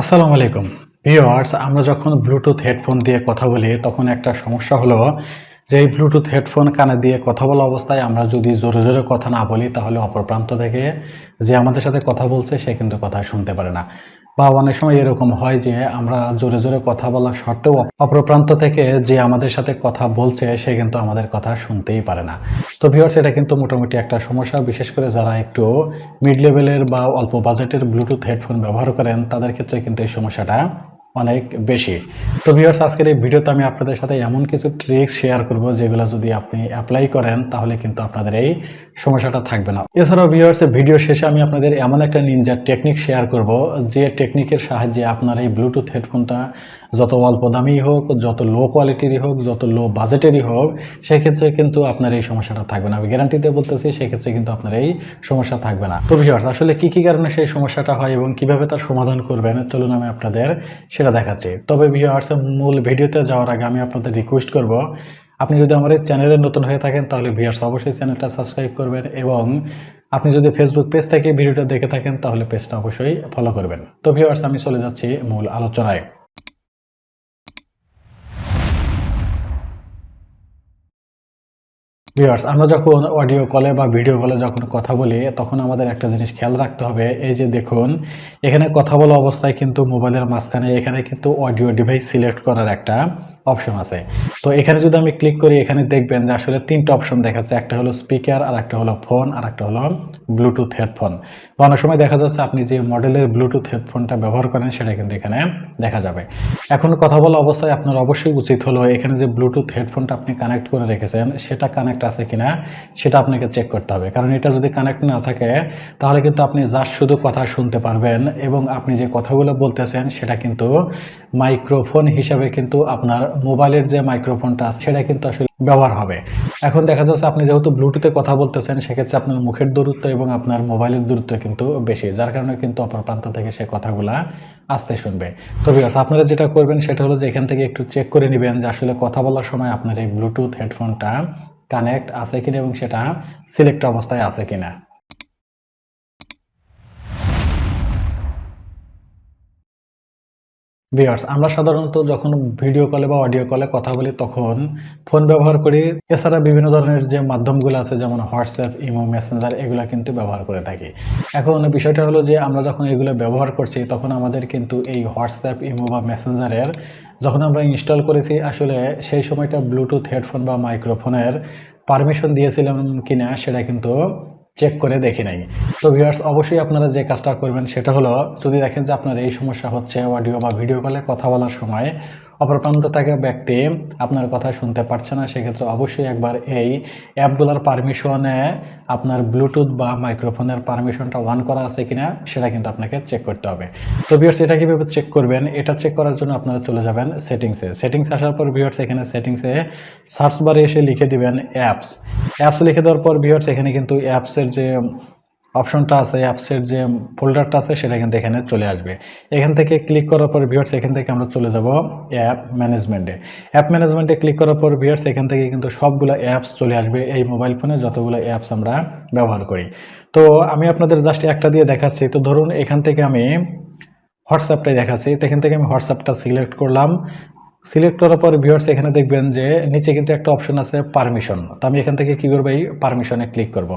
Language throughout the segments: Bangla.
আসসালামু আলাইকুম। ভিওয়ার্স আমরা যখন ব্লুটুথ হেডফোন দিয়ে কথা বলি, তখন একটা সমস্যা হলো যে, এই ব্লুটুথ হেডফোন কানে দিয়ে কথা বলা অবস্থায় আমরা যদি জোরে জোরে কথা না বলি, তাহলে অপর প্রান্ত থেকে যে আমাদের সাথে কথা বলছে, সে কিন্তু কথা শুনতে পারে না। বা অনেক সময় এরকম হয় যে আমরা জোরে জোরে কথা বলা সত্ত্বেও অপর প্রান্ত থেকে যে আমাদের সাথে কথা বলছে, সে কিন্তু আমাদের কথা শুনতেই পারে না। তো ভিওর্স এটা কিন্তু মোটামুটি একটা সমস্যা। বিশেষ করে যারা একটু মিড লেভেলের বা অল্প বাজেটের ব্লুটুথ হেডফোন ব্যবহার করেন, তাদের ক্ষেত্রে কিন্তু এই সমস্যাটা অনেক বেশি। তো ভিউয়ার্স আজকের এই ভিডিওতে আমি আপনাদের সাথে এমন কিছু ট্রিক্স শেয়ার করব, যেগুলো যদি আপনি অ্যাপ্লাই করেন, তাহলে কিন্তু আপনাদের এই সমস্যাটা থাকবে না। এছাড়াও ভিউয়ার্স ভিডিও শেষে আমি আপনাদের এমন একটা নিনজার টেকনিক শেয়ার করব, যে টেকনিকের সাহায্যে আপনার এই ব্লুটুথ হেডফোনটা যত অল্প দামি হোক, যত লো কোয়ালিটিরই হোক, যত লো বাজেটেরই হোক, সেক্ষেত্রে কিন্তু আপনার এই সমস্যাটা থাকবে না। আমি গ্যারান্টি দিয়ে বলতেছি, সেক্ষেত্রে কিন্তু আপনার এই সমস্যা থাকবে না। তো ভিউয়ার্স আসলে কি কি কারণে সেই সমস্যাটা হয় এবং কীভাবে তার সমাধান করবেন? চলুন আমি আপনাদের সেটা দেখাচ্ছি। তবে ভিউয়ার্স, মূল ভিডিওতে যাওয়ার আগে আমি আপনাদের রিকোয়েস্ট করব, আপনি যদি আমার এই চ্যানেলে নতুন হয়ে থাকেন, তাহলে ভিউয়ার্স অবশ্যই চ্যানেলটা সাবস্ক্রাইব করবেন এবং আপনি যদি ফেসবুক পেজ থেকে ভিডিওটা দেখে থাকেন, তাহলে পেজটা অবশ্যই ফলো করবেন। তো ভিউয়ার্স, আমি চলে যাচ্ছি মূল আলোচনায়। ভিউয়ার্স আমরা যখন অডিও কলে বা ভিডিও কলে যখন কথা বলি, তখন আমাদের একটা জিনিস খেয়াল রাখতে হবে, এই যে দেখুন, এখানে কথা বলা অবস্থায় কিন্তু মোবাইলের মাঝখানে, এখানে কিন্তু অডিও ডিভাইস সিলেক্ট করার একটা অপশন আছে। তো এখানে যদি আমি ক্লিক করি, এখানে দেখবেন যে আসলে তিনটা অপশন দেখাচ্ছে। একটা হলো স্পিকার আর একটা হলো ফোন আর একটা হলো ব্লুটুথ হেডফোন অনেক সময় দেখা যাচ্ছে আপনি যে মডেলের ব্লুটুথ হেডফোনটা ব্যবহার করেন, সেটা কিন্তু এখানে দেখা যাবে। এখন কথা বলা অবস্থায় আপনার অবশ্যই উচিত হলো এখানে যে ব্লুটুথ হেডফোনটা আপনি কানেক্ট করে রেখেছেন, সেটা কানেক্ট আছে কিনা, সেটা আপনাকে চেক করতে হবে। কারণ এটা যদি কানেক্ট না থাকে, তাহলে কিন্তু আপনি জাস্ট শুধু কথা শুনতে পারবেন এবং আপনি যে কথাগুলো বলতেছেন, সেটা কিন্তু মাইক্রোফোন হিসাবে কিন্তু আপনার মোবাইলের যে মাইক্রোফোনটা আছে, সেটা কিন্তু আসলে ব্যবহার হবে। এখন দেখা যাচ্ছে আপনি যেহেতু ব্লুটুথে কথা বলতেছেন, সেক্ষেত্রে আপনার মুখের দূরত্ব এবং আপনার মোবাইলের দূরত্ব কিন্তু বেশি, যার কারণে কিন্তু অপর প্রান্ত থেকে সে কথাগুলা আসতে শুনবে। তো বিকজ আপনারা যেটা করবেন সেটা হলো যে এখান থেকে একটু চেক করে নেবেন যে আসলে কথা বলার সময় আপনার এই ব্লুটুথ হেডফোনটা কানেক্ট আছে কিনা এবং সেটা সিলেক্ট অবস্থায় আছে কিনা। ভিউয়ার্স আমরা সাধারণত যখন ভিডিও কলে বা অডিও কলে কথা বলি, তখন ফোন ব্যবহার করি। এছাড়া বিভিন্ন ধরনের যে মাধ্যমগুলো আছে, যেমন হোয়াটসঅ্যাপ ইমো মেসেঞ্জার এগুলো কিন্তু ব্যবহার করে থাকি। এখন বিষয়টা হলো যে, আমরা যখন এগুলো ব্যবহার করছি, তখন আমাদের কিন্তু এই হোয়াটসঅ্যাপ ইমো বা মেসেঞ্জারের যখন আমরা ইনস্টল করেছি, আসলে সেই সময়টা ব্লুটুথ হেডফোন বা মাইক্রোফোনের পারমিশন দিয়েছিলাম কিনা, সেটা কিন্তু চেক করে দেখি নাই তো ভিউয়ার্স অবশ্যই আপনারা যে কাজটা করবেন সেটা হলো, যদি দেখেন যে আপনার এই সমস্যা হচ্ছে অডিও বা ভিডিও কলে কথা বলার সময় অপর প্রান্ত থাকা ব্যক্তি আপনার কথা শুনতে পারছে না, সেক্ষেত্রে অবশ্যই একবার এই অ্যাপগুলোর পারমিশনে আপনার ব্লুটুথ বা মাইক্রোফোনের পারমিশনটা অন করা আছে কিনা, সেটা কিন্তু আপনাকে চেক করতে হবে। তো ভিউয়ার্স এটা কীভাবে চেক করবেন? এটা চেক করার জন্য আপনারা চলে যাবেন সেটিংসে সেটিংস আসার পর ভিউয়ার্স এখানে সেটিংসে সার্চ বারে এসে লিখে দিবেন অ্যাপস অ্যাপস লিখে দেওয়ার পর ভিউয়ার্স এখানে কিন্তু অ্যাপসের যে অপশনটা আছে অ্যাপসের যে ফোল্ডারটা আছে, সেটা কিন্তু এখানে চলে আসবে। এখান থেকে ক্লিক করার পর ভিউয়ার্স এখান থেকে আমরা চলে যাব অ্যাপ ম্যানেজমেন্টে অ্যাপ ম্যানেজমেন্টে ক্লিক করার পর ভিউয়ার্স এখান থেকে কিন্তু সবগুলো অ্যাপস চলে আসবে এই মোবাইল ফোনে যতগুলো অ্যাপস আমরা ব্যবহার করি। তো আমি আপনাদের জাস্ট একটা দিয়ে দেখাচ্ছি। তো ধরুন, এখান থেকে আমি হোয়াটসঅ্যাপটাই দেখাচ্ছি। তো এখান থেকে আমি হোয়াটসঅ্যাপটা সিলেক্ট করলাম। সিলেক্ট করার পর ভিউয়ার্স এখানে দেখবেন যে নিচে কিন্তু একটা অপশন আছে পারমিশন তো আমি এখান থেকে কি করব? এই পারমিশনে ক্লিক করব।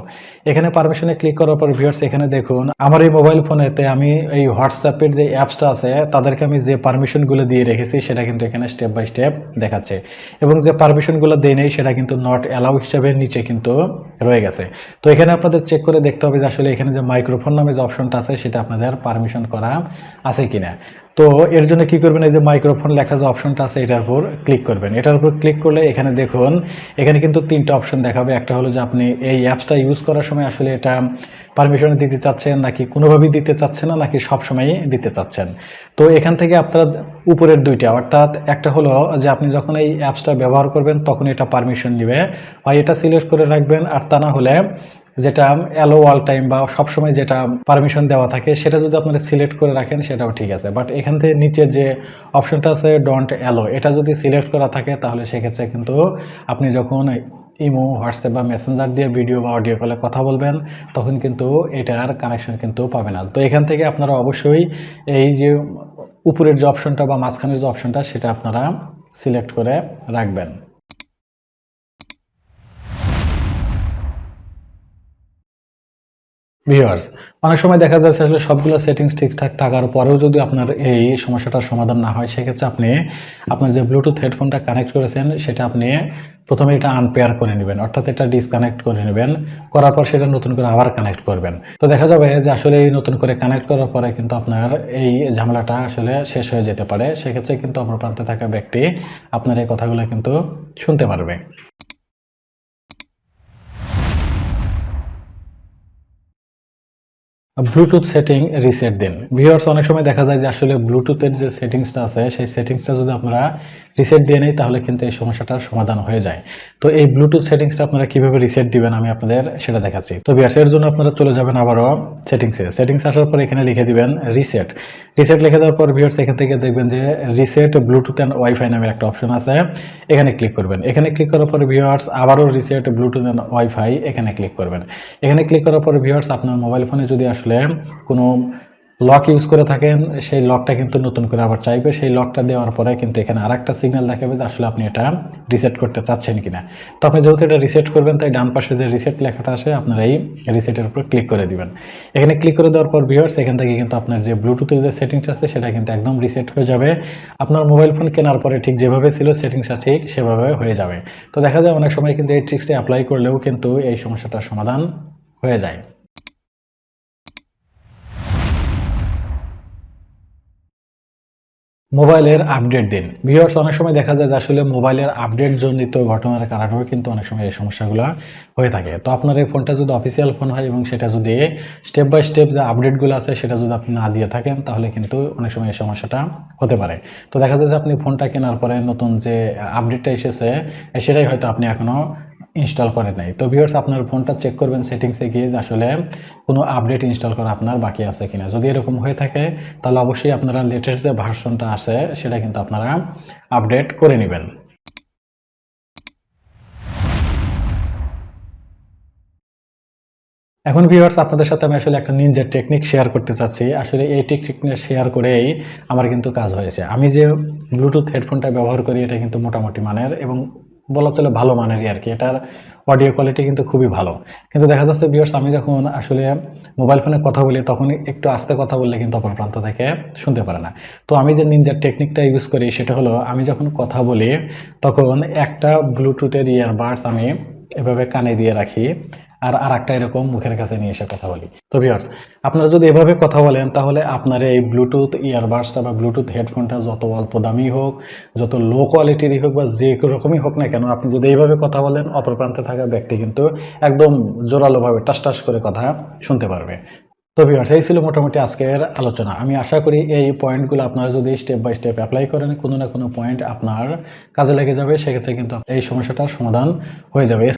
এখানে পারমিশনে ক্লিক করার পর ভিউয়ার্স এখানে দেখুন, আমার এই মোবাইল ফোনেতে আমি এই হোয়াটসঅ্যাপের যে অ্যাপসটা আছে, তাদেরকে আমি যে পারমিশনগুলো দিয়ে রেখেছি, সেটা কিন্তু এখানে স্টেপ বাই স্টেপ দেখাচ্ছে। এবং যে পারমিশনগুলো দেয় নেই, সেটা কিন্তু নট অ্যালাউ হিসাবে নিচে কিন্তু রয়ে গেছে। তো এখানে আপনাদের চেক করে দেখতে হবে যে আসলে এখানে যে মাইক্রোফোন নামে যে অপশনটা আছে, সেটা আপনাদের পারমিশন করা আছে কিনা। তো এর জন্য কি করবেন? এই যে মাইক্রোফোন লেখা যে অপশনটা আছে, এটার উপর ক্লিক করবেন। এটার উপর ক্লিক করলে এখানে দেখুন, এখানে কিন্তু তিনটা অপশন দেখাবে। একটা হলো যে আপনি এই অ্যাপসটা ইউজ করার সময় আসলে এটা পারমিশন দিতে চাচ্ছেন নাকি কোনোভাবেই দিতে চাচ্ছেন না, নাকি সবসময়ই দিতে চাচ্ছেন। তো এখান থেকে আপনারা উপরের দুইটা, অর্থাৎ একটা হলো যে আপনি যখন এই অ্যাপসটা ব্যবহার করবেন, তখন এটা পারমিশন নেবে। হয় এটা সিলেক্ট করে রাখবেন, আর তা না হলে যেটা অ্যালো অল টাইম বা সবসময় যেটা পারমিশন দেওয়া থাকে, সেটা যদি আপনারা সিলেক্ট করে রাখেন, সেটাও ঠিক আছে। বাট এখান থেকে নিচে যে অপশনটা আছে ডোন্ট অ্যালো এটা যদি সিলেক্ট করা থাকে, তাহলে সেক্ষেত্রে কিন্তু আপনি যখন ইমো হোয়াটসঅ্যাপ বা মেসেঞ্জার দিয়ে ভিডিও বা অডিও কলে কথা বলবেন, তখন কিন্তু এটার কানেকশন কিন্তু পাবে না। তো এখান থেকে আপনারা অবশ্যই এই যে উপরের যে অপশনটা বা মাঝখানের যে অপশনটা সেটা আপনারা সিলেক্ট করে রাখবেন। ভিউয়ার্স অনেক সময় দেখা যাচ্ছে আসলে সবগুলো সেটিংস ঠিকঠাক থাকার পরেও যদি আপনার এই সমস্যাটার সমাধান না হয়, সেক্ষেত্রে আপনি আপনার যে ব্লুটুথ হেডফোনটা কানেক্ট করেছেন, সেটা আপনি প্রথমে এটা আনপেয়ার করে নেবেন, অর্থাৎ এটা ডিসকানেক্ট করে নেবেন, করার পর সেটা নতুন করে আবার কানেক্ট করবেন। তো দেখা যাবে যে আসলে এই নতুন করে কানেক্ট করার পরে কিন্তু আপনার এই ঝামেলাটা আসলে শেষ হয়ে যেতে পারে, সেক্ষেত্রে কিন্তু অপর প্রান্তে থাকা ব্যক্তি আপনার এই কথাগুলো কিন্তু শুনতে পারবে। ব্লুটুথ সেটিং রিসেট দিন। ভিউয়ার্স অনেক সময় দেখা যায় যে আসলে ব্লুটুথের যে সেটিংসটা আছে, সেই সেটিংসটা যদি আপনারা রিসেট দিয়ে নেই, তাহলে কিন্তু এই সমস্যাটার সমাধান হয়ে যায়। তো এই ব্লুটুথ সেটিংসটা আপনারা কীভাবে রিসেট দিবেন, আমি আপনাদের সেটা দেখাচ্ছি। তো ভিউয়ার্স এর জন্য আপনারা চলে যাবেন আবারও সেটিংসে সেটিংস আসার পর এখানে লিখে দিবেন রিসেট রিসেট লিখে দেওয়ার পর ভিউয়ার্স এখান থেকে দেখবেন যে রিসেট ব্লুটুথ অ্যান্ড ওয়াইফাই নামের একটা অপশন আছে। এখানে ক্লিক করবেন। এখানে ক্লিক করার পর ভিউয়ার্স আবারও রিসেট ব্লুটুথ অ্যান্ড ওয়াইফাই এখানে ক্লিক করবেন। এখানে ক্লিক করার পর ভিউয়ার্স আপনার মোবাইল ফোনে যদি আসলে কোনো লক ইউজ করে থাকেন, সেই লকটা কিন্তু নতুন করে আবার চাইবে। সেই লকটা দেওয়ার পরে কিন্তু এখানে আরেকটা সিগন্যাল দেখাবে যে আসলে আপনি এটা রিসেট করতে চাচ্ছেন কিনা। তো আপনি যেহেতু এটা রিসেট করবেন, তাই ডান পাশে যে রিসেট লেখাটা আসে, আপনারা এই রিসেটের উপর ক্লিক করে দিবেন। এখানে ক্লিক করে দেওয়ার পর ভিউয়ার্স এখান থেকে কিন্তু আপনার যে ব্লুটুথের যে সেটিংস আছে, সেটা কিন্তু একদম রিসেট হয়ে যাবে। আপনার মোবাইল ফোন কেনার পরে ঠিক যেভাবে ছিল সেটিংসটা ঠিক সেভাবে হয়ে যাবে। তো দেখা যায় অনেক সময় কিন্তু এই ট্রিক্সটি অ্যাপ্লাই করলেও কিন্তু এই সমস্যাটার সমাধান হয়ে যায়। মোবাইলের আপডেট দিন। ভিওর্স অনেক সময় দেখা যায় যে আসলে মোবাইলের আপডেট জনিত ঘটনার কারণেও কিন্তু অনেক সময় এই সমস্যাগুলো হয়ে থাকে। তো আপনার এই ফোনটা যদি অফিসিয়াল ফোন হয় এবং সেটা যদি স্টেপ বাই স্টেপ যে আপডেটগুলো আছে সেটা যদি আপনি না দিয়ে থাকেন, তাহলে কিন্তু অনেক সময় এই সমস্যাটা হতে পারে। তো দেখা যায় যে আপনি ফোনটা কেনার পরে নতুন যে আপডেটটা এসেছে, সেটাই হয়তো আপনি এখনও ইনস্টল করে নাই। তো ভিউয়ার্স আপনার ফোনটা চেক করবেন সেটিংসে গিয়ে আসলে কোনো আপডেট ইনস্টল করা আপনার বাকি আছে কিনা। যদি এরকম হয়ে থাকে, তাহলে অবশ্যই আপনারা লেটেস্ট যে ভার্সনটা আছে, সেটা কিন্তু আপনারা আপডেট করে নেবেন। এখন ভিউয়ার্স আপনাদের সাথে আমি আসলে একটা নিনজার টেকনিক শেয়ার করতে চাচ্ছি। আসলে এই টেকনিক শেয়ার করেই আমার কিন্তু কাজ হয়েছে। আমি যে ব্লুটুথ হেডফোনটা ব্যবহার করি, এটা কিন্তু মোটামুটি মানের এবং বলা চলে ভালো মানেরই আর কি। এটার অডিও কোয়ালিটি কিন্তু খুবই ভালো। কিন্তু দেখা যাচ্ছে বিয়ার্স আমি যখন আসলে মোবাইল ফোনে কথা বলি, তখন একটু আস্তে কথা বললে কিন্তু অপর প্রান্ত থেকে শুনতে পারে না। তো আমি যে নিনজার টেকনিকটা ইউজ করি, সেটা হলো আমি যখন কথা বলি, তখন একটা ব্লুটুথের ইয়ারবাডস আমি এভাবে কানে দিয়ে রাখি। আর আর একটা এরকম মুখের কাছে নিয়ে এসে কথা বলি। তো ভিউয়ার্স আপনারা যদি এভাবে কথা বলেন, তাহলে আপনার এই ব্লুটুথ ইয়ারবাডসটা বা ব্লুটুথ হেডফোনটা যত অল্প দামি হোক, যত লো কোয়ালিটিরই হোক বা যে রকমই হোক না কেন, আপনি যদি এইভাবে কথা বলেন, অপর প্রান্তে থাকা ব্যক্তি কিন্তু একদম জোরালোভাবে টাস টাস করে কথা শুনতে পারবে। তো ভিউয়ার্স এই ছিল মোটামুটি আজকের আলোচনা। আমি আশা করি এই পয়েন্টগুলো আপনারা যদি স্টেপ বাই স্টেপ অ্যাপ্লাই করেন, কোনো না কোনো পয়েন্ট আপনার কাজে লেগে যাবে, সেক্ষেত্রে কিন্তু এই সমস্যাটার সমাধান হয়ে যাবে।